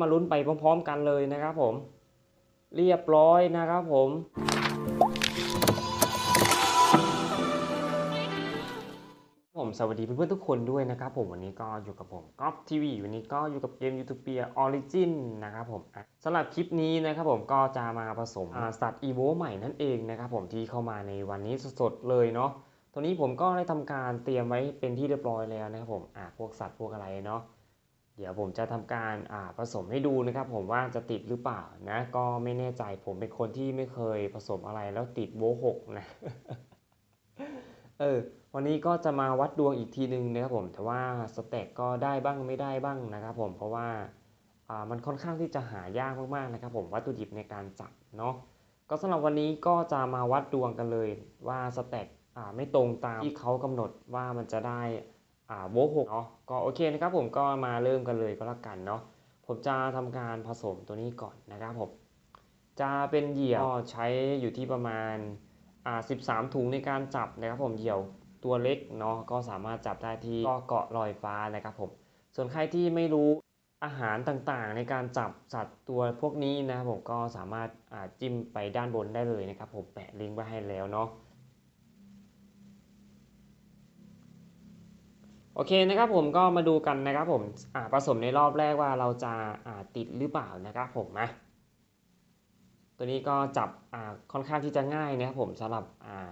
มาลุ้นไปพร้อมๆกันเลยนะครับผม เรียบร้อยนะครับผม ผมสวัสดีเพื่อนๆทุกคนด้วยนะครับผมวันนี้ก็อยู่กับผมก๊อฟทีวีวันนี้ก็อยู่กับเกม u t o p i a Origin นะครับผมสำหรับคลิปนี้นะครับผมก็จะมาผสมสัตว์อีโวใหม่นั่นเองนะครับผมที่เข้ามาในวันนี้สดๆเลยเนาะตัวนี้ผมก็ได้ทำการเตรียมไว้เป็นที่เรียบร้อยแล้วนะครับผมอะพวกสัตว์พวกอะไรเนาะ เดี๋ยวผมจะทำการผสมให้ดูนะครับผมว่าจะติดหรือเปล่านะก็ไม่แน่ใจผมเป็นคนที่ไม่เคยผสมอะไรแล้วติดโวหกนะเออวันนี้ก็จะมาวัดดวงอีกทีหนึ่งนะครับผมแต่ว่าสเต็กก็ได้บ้างไม่ได้บ้างนะครับผมเพราะว่ามันค่อนข้างที่จะหายากมากๆนะครับผมวัตถุดิบในการจับเนาะก็สำหรับวันนี้ก็จะมาวัดดวงกันเลยว่าสเต็กไม่ตรงตามที่เขากำหนดว่ามันจะได้ อ่าโวหกเนาะก็โอเคนะครับผมก็มาเริ่มกันเลยก็แล้วกันเนาะผมจะทำการผสมตัวนี้ก่อนนะครับผมจะเป็นเหยี่ยวก็ใช้อยู่ที่ประมาณอ่า13ถุงในการจับนะครับผมเหยี่ยวตัวเล็กเนาะก็สามารถจับได้ที่ก็เกาะลอยฟ้านะครับผมส่วนใครที่ไม่รู้อาหารต่างๆ ในการจับสัตว์ตัวพวกนี้นะครับผมก็สามารถอ่าจิ้มไปด้านบนได้เลยนะครับผมแปะลิงก์ไว้ให้แล้วเนาะ โอเคนะครับผมก็มาดูกันนะครับผมอ่าผสมในรอบแรกว่าเราจะาติดหรือเปล่านะครับผมนะตัวนี้ก็จับอ่าค่อนข้างที่จะง่ายนะครับผมสำหรับอ่า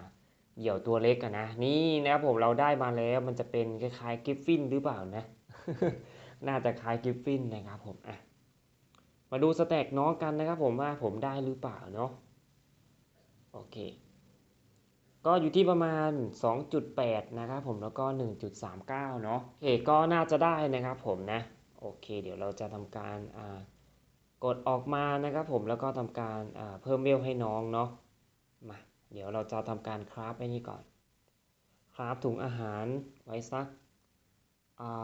เหยี่ยวตัวเล็กอะนะนี่นะครับผมเราได้มาแล้วมันจะเป็นคล้ายๆกิฟฟินหรือเปล่านะ น่าจะคล้ายกิฟฟินนะครับผมอะมาดูสแต็กน้องกันนะครับผมว่าผมได้หรือเปล่าเนาะโอเค ก็อยู่ที่ประมาณ 2.8 นะครับผมแล้วก็ 1.39 เนาะโอเคก็น่าจะได้นะครับผมนะ โอเค เดี๋ยวเราจะทำการกดออกมานะครับผมแล้วก็ทำการเพิ่มเวลให้น้องเนาะมาเดี๋ยวเราจะทำการคราฟไอ้นี่ก่อน คราฟถุงอาหารไว้สัก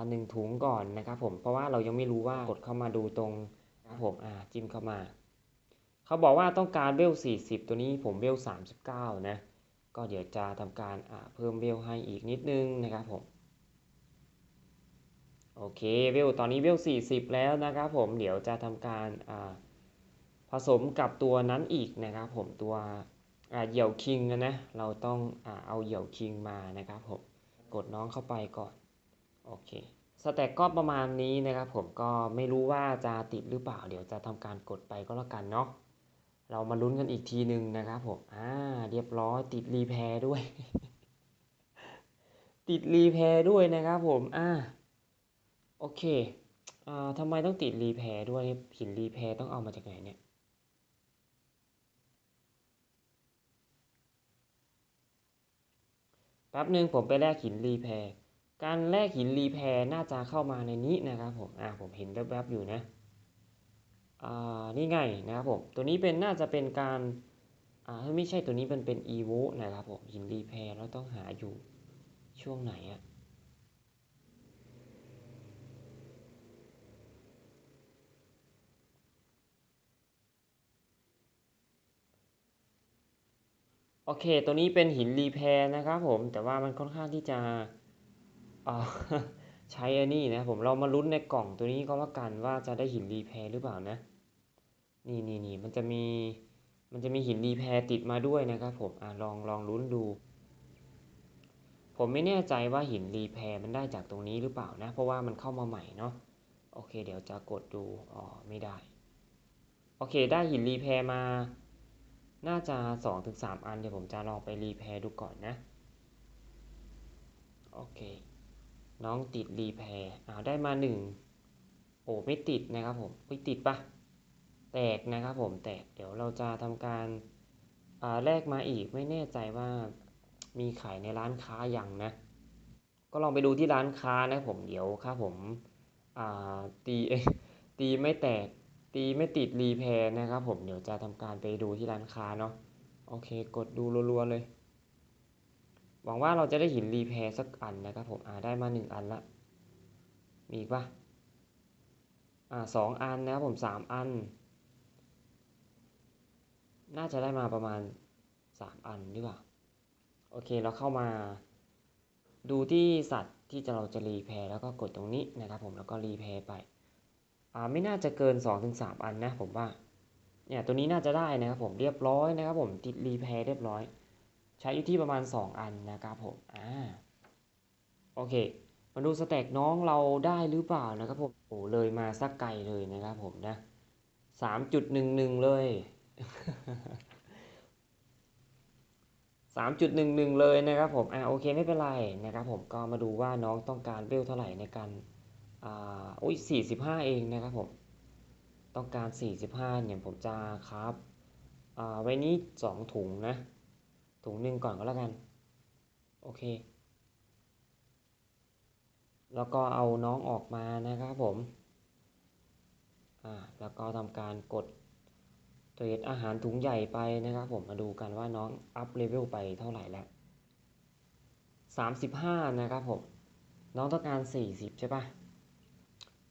หนึ่งถุงก่อนนะครับผมเพราะว่าเรายังไม่รู้ว่ากดเข้ามาดูตรงนะครับผมอ่าจิ้มเข้ามา เขาบอกว่าต้องการเวล40 ตัวนี้ผมเวล39 นะ ก็เดี๋ยวจะทำการเพิ่มเวลให้อีกนิดนึงนะครับผมโอเคเวลตอนนี้เวล40 แล้วนะครับผมเดี๋ยวจะทำการผสมกับตัวนั้นอีกนะครับผมตัวเหยี่ยวคิงนะเราต้องอเอาเหยี่ยวคิงมานะครับผมกดน้องเข้าไปก่อนโอเคสแต็กก็ประมาณนี้นะครับผมก็ไม่รู้ว่าจะติดหรือเปล่า เดี๋ยวจะทำการกดไปก็แล้วกันเนาะ เรามาลุ้นกันอีกทีหนึ่งนะครับผมอ่าเรียบร้อยติดรีแพร์ด้วย ติดรีแพร์ด้วยนะครับผมอ่าโอเคอ่าทำไมต้องติดรีแพร์ด้วยหินรีแพร์ต้องเอามาจากไหนเนี่ยแป๊บหนึ่งผมไปแลกหินรีแพร์การแลกหินรีแพร์น่าจะเข้ามาในนี้นะครับผมอ่าผมเห็นแวบๆอยู่นะ นี่ไงนะครับผม ตัวนี้เป็นน่าจะเป็นการอ่าไม่ใช่ตัวนี้มันเป็น e v o นะครับผมหินรีแพร์เราต้องหาอยู่ช่วงไหนอะโอเค ตัวนี้เป็นหินรีแพร์นะครับผมแต่ว่ามันค่อนข้างที่จะใช้อันนี้นะผมเรามาลุ้นในกล่องตัวนี้ก็แล้วกันว่าจะได้หินรีแพร์หรือเปล่านะ นี่นี่นี่มันจะมีมันจะมีหินรีแพรติดมาด้วยนะครับผมอ่าลองลองลุ้นดู ผมไม่แน่ใจว่าหินรีแพร์มันได้จากตรงนี้หรือเปล่านะ เพราะว่ามันเข้ามาใหม่เนาะโอเค เดี๋ยวจะกดดูอ๋อไม่ได้ โอเค ได้หินรีแพร์มา น่าจะ 2-3ถึงอันเดี๋ยวผมจะลองไปรีแพร์ดูก่อนนะ โอเค น้องติดรีแพร์อ่าวได้มาหนึ่งโอ้ไม่ติดนะครับผมไม่ติดปะ แตกนะครับผมแตกเดี๋ยวเราจะทำการอ่าแลกมาอีกไม่แน่ใจว่ามีขายในร้านค้าอย่างนะ ก็ลองไปดูที่ร้านค้านะผมเดี๋ยวครับผมอ่าตีตีไม่แตกตีไม่ติดรีแพร์นะครับผมเดี๋ยวจะทำการไปดูที่ร้านค้าเนาะโอเค กดดูรัวๆเลย หวังว่าเราจะได้หินรีแพร์สักอันนะครับผมอ่าได้มาหนึ่งอันละ มีอีกปะอ่าสองอันนะครับผมสามอัน น่าจะได้มาประมาณ 3 อันหรือเปล่า โอเคเราเข้ามา ดูที่สัตว์ที่จะเราจะรีแพร์แล้วก็กดตรงนี้นะครับผมแล้วก็รีแพร์ไปอ่าไม่น่าจะเกิน 2-3 อันนะผมว่าเนี่ยตัวนี้น่าจะได้นะครับผมเรียบร้อยนะครับผมติดรีแพร์เรียบร้อย ใช้อยู่ที่ประมาณ 2 อันนะครับผมอ่าโอเคมาดูสแต็กน้องเราได้หรือเปล่านะครับผมโอ้เลยมาสักไกลเลยนะครับผมนะ3.11 เลย 3.11เลยนะครับผมอ่าโอเคไม่เป็นไรนะครับผมก็มาดูว่าน้องต้องการเวลเท่าไหร่ในการอ่าอุ้ย45เองนะครับผมต้องการ45เนี่ยผมจะครับอ่าไว้นี้2ถุงนะ ถุงหนึ่งก่อนก็แล้วกัน โอเค แล้วก็เอาน้องออกมานะครับผมอ่าแล้วก็ทำการกด เทรดอาหารถุงใหญ่ไปนะครับผมมาดูกันว่าน้องอัพเลเวลไปเท่าไหร่แล้ว 35 นะครับผม น้องต้องการ 40 ใช่ปะ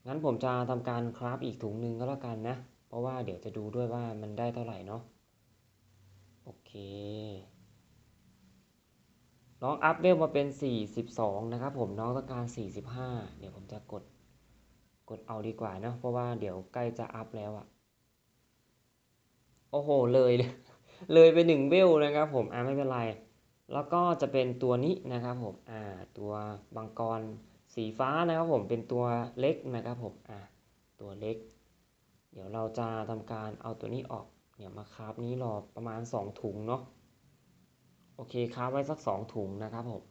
งั้นผมจะทำการคราฟอีกถุงหนึ่งก็แล้วกันนะ เพราะว่าเดี๋ยวจะดูด้วยว่ามันได้เท่าไหร่เนาะโอเค น้องอัพเวลมาเป็น 42 นะครับผมน้องต้องการ 45 เดี๋ยวผมจะกดกดเอาดีกว่านะเพราะว่าเดี๋ยวใกล้จะอัพแล้วอะ โอ้โหเลยเลย เลยไปหนึ่งเวลนะครับผมอ่าไม่เป็นไร แล้วก็จะเป็นตัวนี้นะครับผมอ่าตัวบังกรสีฟ้านะครับผมเป็นตัวเล็กนะครับผมอ่าตัวเล็ก เดี๋ยวเราจะทำการเอาตัวนี้ออกเดี๋ยวมาคราฟนี้รอประมาณ 2 ถุงเนาะโอเคคราฟไว้สัก 2 ถุงนะครับผม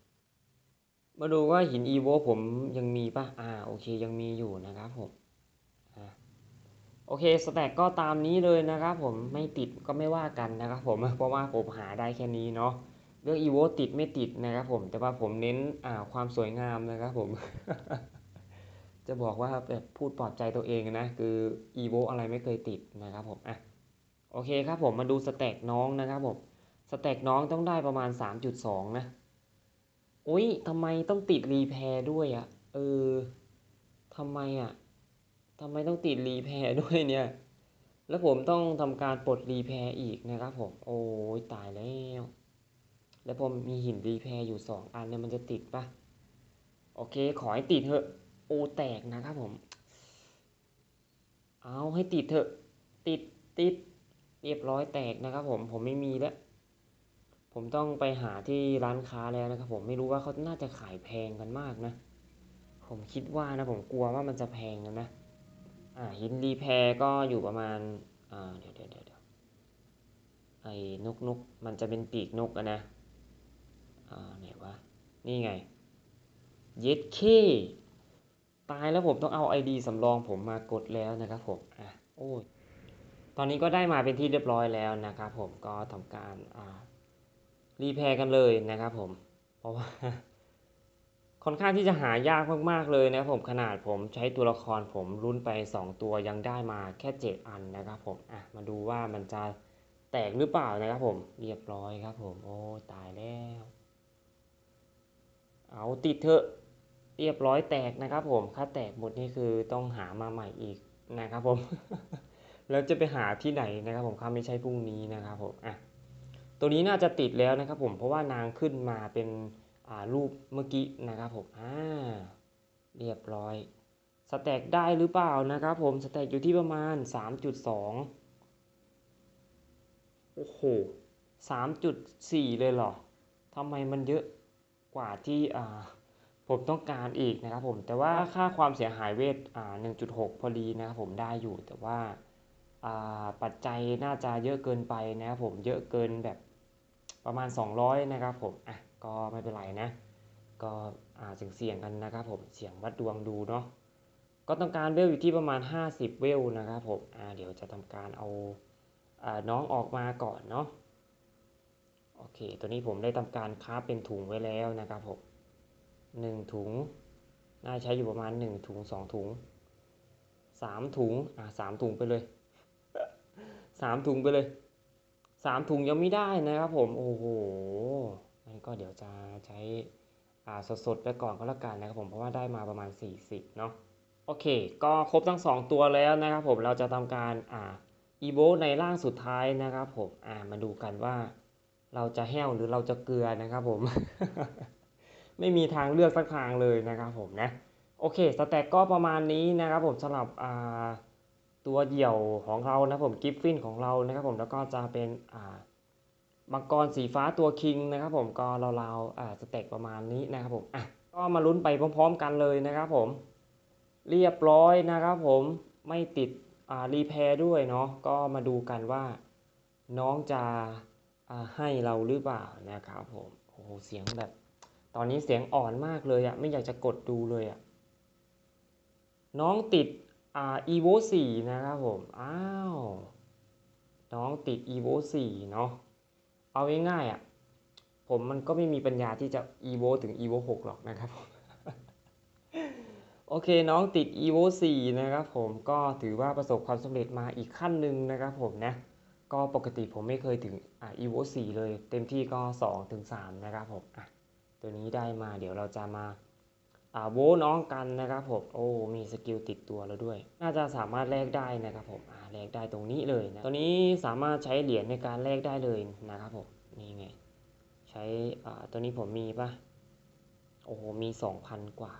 มาดูว่าหินอีโวผมยังมีปะอ่าโอเคยังมีอยู่นะครับผม โอเคสแต็กก็ตามนี้เลยนะครับผมไม่ติดก็ไม่ว่ากันนะครับผมเพราะว่าผมหาได้แค่นี้เนาะเรื่องอีโวติดไม่ติดนะครับผมแต่ว่าผมเน้นอ่าความสวยงามนะครับผม จะบอกว่าแบบพูดปลอบใจตัวเองนะ คืออีโวอะไรไม่เคยติดนะครับผมอะโอเคครับผมมาดูสแต็กน้องนะครับผมสแต็กน้องต้องได้ประมาณ 3.2 นะอุ้ยทำไมต้องติดรีแพร์ด้วยอะ่ะเออทำไมอะ่ะ ทำไมต้องติดรีแพร์ด้วยเนี่ย แล้วผมต้องทำการปลดรีแพร์อีกนะครับผม โอ้ยตายแล้ว แล้วผมมีหินรีแพร์อยู่ 2 อันเนี่ยมันจะติดปะโอเค ขอให้ติดเถอะ โอแตกนะครับผม เอาให้ติดเถอะ ติดติด เรียบร้อยแตกนะครับผม ผมไม่มีแล้ว ผมต้องไปหาที่ร้านค้าแล้วนะครับผม ไม่รู้ว่าเขาน่าจะขายแพงกันมากนะ ผมคิดว่านะผมกลัวว่ามันจะแพงนะนะ หินรีแพร์ก็อยู่ประมาณาเดี๋ยวเดี๋ยวเดี๋ยวไอ้นกนกมันจะเป็นปีกนกอะนะอ่าไหนวะ นี่ไง เย็ดเคตายแล้วผมต้องเอา ID สำรองผมมากดแล้วนะครับผม อะ โอ้ย ตอนนี้ก็ได้มาเป็นที่เรียบร้อยแล้วนะครับผม ก็ทำการ อ่า รีแพร์กันเลยนะครับผม เพราะว่า ค่อนข้างที่จะหายากมากๆเลยนะครับผมขนาดผมใช้ตัวละครผมรุ่นไป 2 ตัวยังได้มาแค่ 7 อันนะครับผมอะมาดูว่ามันจะแตกหรือเปล่านะครับผมเรียบร้อยครับผมโอ้ตายแล้ว เอาติดเถอะเรียบร้อยแตกนะครับผมถ้าแตกหมดนี่คือต้องหามาใหม่อีกนะครับผมแล้วจะไปหาที่ไหนนะครับผมถ้าไม่ใช่พรุ่งนี้นะครับผมอะตัวนี้น่าจะติดแล้วนะครับผมเพราะว่านางขึ้นมาเป็น รูปเมื่อกี้นะครับผมอ่าเรียบร้อยสแต็กได้หรือเปล่านะครับผมสแต็กอยู่ที่ประมาณ 3.2 โอ้โห 3.4 เลยเหรอทำไมมันเยอะกว่าที่อ่าผมต้องการอีกนะครับผม แต่ว่าค่าความเสียหายเวทอ่า1.6 พอดีนะครับผมได้อยู่แต่ว่าอ่าปัจจัยน่าจะเยอะเกินไปนะครับผมเยอะเกินแบบประมาณ 200 นะครับผมอะ ก็ไม่เป็นไรนะ ก็อ่าเสี่ยงกันนะครับผมเสี่ยงวัดดวงดูเนาะก็ต้องการเวลอยู่ที่ประมาณ 50 เวลนะครับผมอ่าเดี๋ยวจะทำการเอาอ่าน้องออกมาก่อนเนาะโอเค ตัวนี้ผมได้ทำการค้าเป็นถุงไว้แล้วนะครับผม1ถุงน่าใช้อยู่ประมาณ 1 ถุง 2 ถุง 3 ถุงอ่า3ถุงไปเลยสามถุงไปเลยสามถุงยังไม่ได้นะครับผม โอ้โห งั้นก็เดี๋ยวจะใช้สดๆไปก่อนก็แล้วกันนะครับผมเพราะว่าได้มาประมาณ 40เนาะโอเค ก็ครบทั้ง 2 ตัวแล้วนะครับผมเราจะทำการอ่าอีโวในร่างสุดท้ายนะครับผมอ่ามาดูกันว่าเราจะแห้วหรือเราจะเกลือนะครับผม ไม่มีทางเลือกสักทางเลยนะครับผมนะโอเคสแต็กก็ประมาณนี้นะครับผมสำหรับอ่าตัวเดี่ยวของเรานะผมกิฟฟินของเรานะครับผมแล้วก็จะเป็นอ่า มังกรสีฟ้าตัวคิงนะครับผมก็ราวๆอ่าสเต็กประมาณนี้นะครับผมอะก็มาลุ้นไปพร้อม ๆ กันเลยนะครับผมเรียบร้อยนะครับผมไม่ติดรีแพร์ด้วยเนาะก็มาดูกันว่าน้องจะให้เราหรือเปล่านะครับผมโอ้โหเสียงแบบ ตอนนี้เสียงอ่อนมากเลยอะไม่อยากจะกดดูเลยอะน้องติดอ่า evo 4 นะครับผม อ้าว น้องติด evo 4 เนาะ เอาง่ายๆอะผมมันก็ไม่มีปัญญาที่จะ evo ถึง evo 6 หรอกนะครับผมโอเคน้องติด evo 4 นะครับผมก็ถือว่าประสบความสำเร็จมาอีกขั้นหนึ่งนะครับผมนะก็ปกติผมไม่เคยถึงอ่า evo 4 เลย เต็มที่ก็2ถึง3นะครับผมอะตัวนี้ได้มาเดี๋ยวเราจะมาอ่าโวน้องกันนะครับผมโอ้มีสกิลติดตัวแล้วด้วย น่าจะสามารถแลกได้นะครับผมอ่า แลกได้ตรงนี้เลยนะตัวนี้สามารถใช้เหรียญในการแลกได้เลยนะครับผมนี่ไงใช้ตัวนี้ผมมีปะโอ้โหมี 2,000 กว่า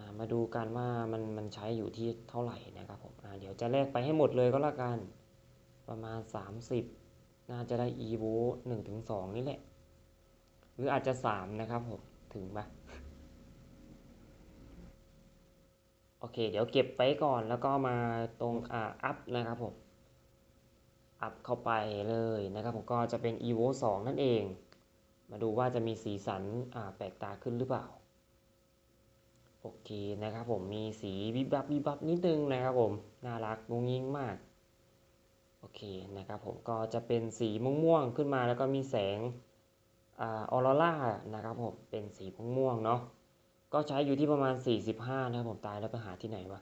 ามาดูกันว่ามันมันใช้อยู่ที่เท่าไหร่นะครับผมเดี๋ยวจะแลกไปให้หมดเลยก็แล้วกัน ประมาณ 30 น่าจะได้ evo 1-2 นี่แหละ หรืออาจจะ 3 นะครับผม ถึงปะ โอเค เดี๋ยวเก็บไว้ก่อนแล้วก็มาตรงอ่าอัพนะครับผม อัพเข้าไปเลยนะครับผมก็จะเป็น evo 2 นั่นเอง มาดูว่าจะมีสีสันอ่าแปลกตาขึ้นหรือเปล่า โอเคนะครับผมมีสีวิบวับวิบวับนิดนึงนะครับผม น่ารักงงยิงมาก โอเคนะครับผมก็จะเป็นสีม่วงๆขึ้นมาแล้วก็มีแสงออโรร่านะครับผมเป็นสีม่วงๆเนาะ ก็ใช้อยู่ที่ประมาณ 45 นะครับผมตายแล้วไปหาที่ไหนวะ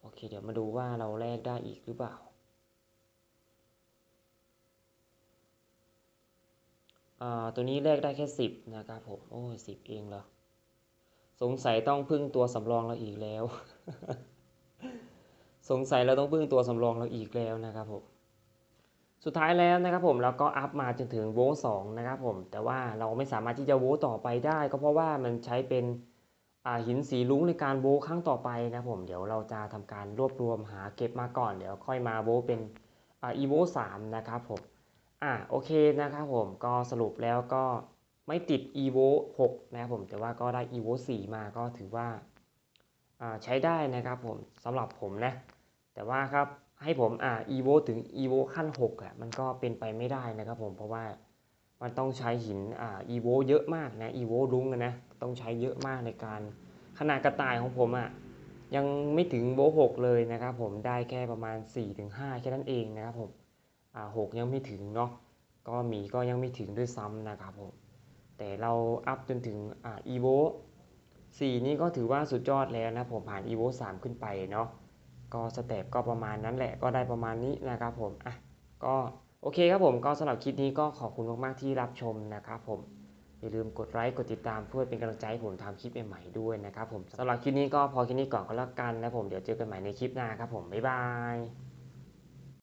โอเค เดี๋ยวมาดูว่าเราแลกได้อีกหรือเปล่า อ่า ตัวนี้แลกได้แค่ 10 นะครับผม โอ้ย10เองเหรอ สงสัยต้องพึ่งตัวสำรองเราอีกแล้ว สงสัยเราต้องพึ่งตัวสำรองเราอีกแล้วนะครับผม สุดท้ายแล้วนะครับผมเราก็อัพมาจนถึงโวลต์สนะครับผมแต่ว่าเราไม่สามารถที่จะโวลต์ต่อไปได้ ก็เพราะว่ามันใช้เป็นหินสีลุ้งในการโวลต์ครั้งต่อไปนะผมเดี๋ยวเราจะทำการรวบรวมหาเก็บมาก่อนเดี๋ยวค่อยมาโวลต์เป็นอีโวสามนะครับผมอ่าโอเคนะครับผมก็สรุปแล้วก็ไม่ติด evo 6 นะครับผมแต่ว่าก็ได้ evo 4 มาก็ถือว่าใช้ได้นะครับผมสำหรับผมนะ แต่ว่าครับ ให้ผมอ่า evo ถึง evo ขั้น6อะมันก็เป็นไปไม่ได้นะครับผมเพราะว่ามันต้องใช้หินอ่า evo เยอะมากนะ evo ลุงนะต้องใช้เยอะมากในการขนาดกระต่ายของผมอะยังไม่ถึงโบ6เลยนะครับผมได้แค่ประมาณ 4-5 แค่นั้นเองนะครับผมอ่า6ยังไม่ถึงเนาะก็หมีก็ยังไม่ถึงด้วยซ้ำนะครับผมแต่เราอัพจนถึงอ่า evo 4 นี่ก็ถือว่าสุดยอดแล้วนะผมผ่าน evo 3 ขึ้นไปเนาะ ก็สเต็ปก็ประมาณนั้นแหละก็ได้ประมาณนี้นะครับผมอะก็โอเคครับผมก็สำหรับคลิปนี้ก็ขอบคุณมากๆที่รับชมนะครับผมอย่าลืมกดไลค์กดติดตามเพื่อเป็นกำลังใจให้ผมทำคลิปใหม่ๆด้วยนะครับผมสำหรับคลิปนี้ก็พอแค่นี้ก่อนก็แล้วกันนะผมเดี๋ยวเจอกันใหม่ในคลิปหน้าครับผมบ๊ายบาย